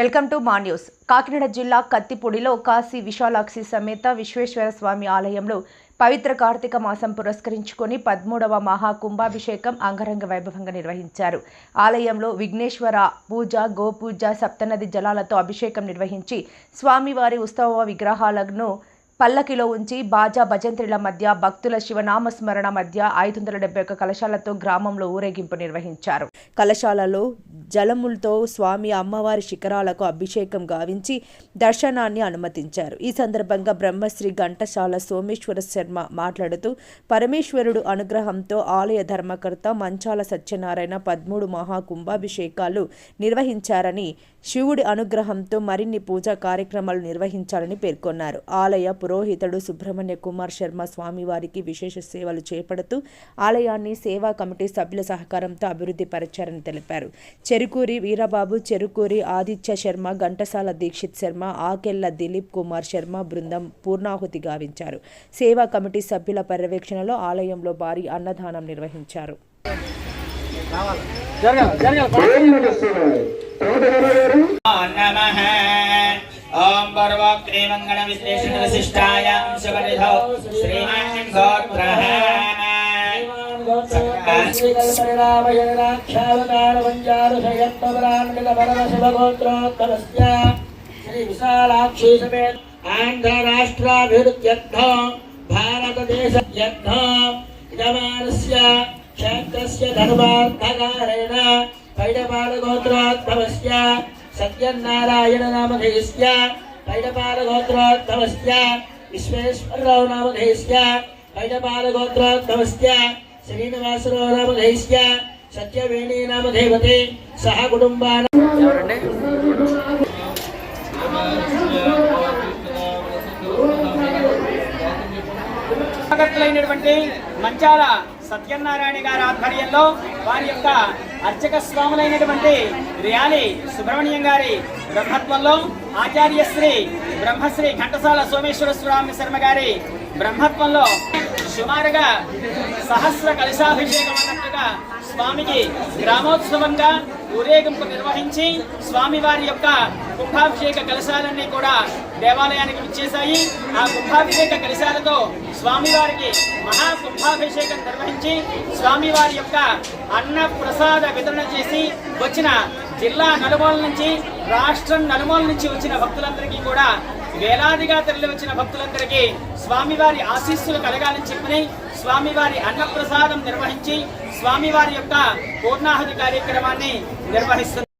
Welcome to మా news. Kakinada జిల్లా కత్తిపూడిలో కాశీ విశాలాక్షి సమేత విశ్వేశ్వర స్వామి ఆలయంలో పవిత్ర కార్తీక మాసం పురస్కరించుకొని పదమూడవ మహాకుంభాభిషేకం అంగరంగ వైభవంగా నిర్వహించారు. ఆలయంలో విఘ్నేశ్వర పూజ గోపూజ సప్తనది జలాలతో అభిషేకం నిర్వహించి స్వామివారి ఉత్సవ విగ్రహాలను పల్లకిలో ఉంచి బాజా భజంత్రిల మధ్య భక్తుల శివనామస్మరణ మధ్య ఐదు వందల డెబ్బై ఒక్క కలశాలతో గ్రామంలో ఊరేగింపు నిర్వహించారు. కలశాలలో జలములతో స్వామి అమ్మవారి శిఖరాలకు అభిషేకం గావించి దర్శనాన్ని అనుమతించారు. ఈ సందర్భంగా బ్రహ్మశ్రీ ఘంటశాల సోమేశ్వర శర్మ మాట్లాడుతూ పరమేశ్వరుడు అనుగ్రహంతో ఆలయ ధర్మకర్త మంచాల సత్యనారాయణ పదమూడు మహాకుంభాభిషేకాలు నిర్వహించారని శివుడి అనుగ్రహంతో మరిన్ని పూజా కార్యక్రమాలు నిర్వహించాలని పేర్కొన్నారు. ఆలయ పురోహితుడు సుబ్రహ్మణ్య కుమార్ శర్మ స్వామివారికి విశేష సేవలు చేపడుతూ ఆలయాన్ని సేవా కమిటీ సభ్యుల సహకారంతో అభివృద్ధి పరిచారని తెలిపారు. చెరుకూరి వీరబాబు చెరుకూరి ఆదిత్య శర్మ ఘంటసాల దీక్షిత్ శర్మ ఆకెళ్ళ దిలీప్ కుమార్ శర్మ బృందం పూర్ణాహుతి గావించారు. సేవా కమిటీ సభ్యుల పర్యవేక్షణలో ఆలయంలో భారీ అన్నదానం నిర్వహించారు. नमः मंगलविश्लेषण विशिष्टायां सुपरिधौ श्रीमान् गोत्रः श्रीविशालाक्षी समेत आन्ध्रराष्ट्राभिरुद्ध्यर्थ भारतदेशयर्थ यमानस्य क्षेत्रस्य धर्मार्थकारेण पैडपालगोत्रोद्भवस्य सत्यनारायणनामधेयस्य పైడపాలగోత్రోద్భవస్య విశ్వేశ్వరరావు నామధేయస్య పైడపాలగోత్రోద్భవస్య శ్రీనివాసరావు నామధేయస్య సత్యవేణి నామధేవతే సహ కుటుంబాన మంచాల సత్యనారాయణ గారి ఆధ్వర్యంలో వారి యొక్క అర్చక స్వాములైనటువంటి రియాలి సుబ్రహ్మణ్యం గారి బ్రహ్మత్వంలో ఆచార్యశ్రీ బ్రహ్మశ్రీ ఘంటసాల సోమేశ్వర స్వామి శర్మ గారి బ్రహ్మత్వంలో సుమారుగా సహస్ర కలశాభిషేకం అన్నట్టుగా స్వామికి గ్రామోత్సవంగా ఊరేగింపు నిర్వహించి స్వామివారి యొక్క కుంభాభిషేక కలశాలన్నీ కూడా దేవాలయానికి విచ్చేశాయి. ఆ కుంభాభిషేక కలశాలతో స్వామివారికి మహా కుంభాభిషేకం నిర్వహించి స్వామివారి యొక్క అన్న ప్రసాద వితరణ చేసి వచ్చిన జిల్లా నలుమూల నుంచి రాష్ట్రం నలుమూల నుంచి వచ్చిన భక్తులందరికీ కూడా వేలాదిగా తరలి వచ్చిన భక్తులందరికీ స్వామివారి ఆశీస్సులు కలగాలని చెప్పని స్వామివారి అన్నప్రసాదం నిర్వహించి స్వామివారి యొక్క పూర్ణాహుతి కార్యక్రమాన్ని నిర్వహిస్తున్నారు.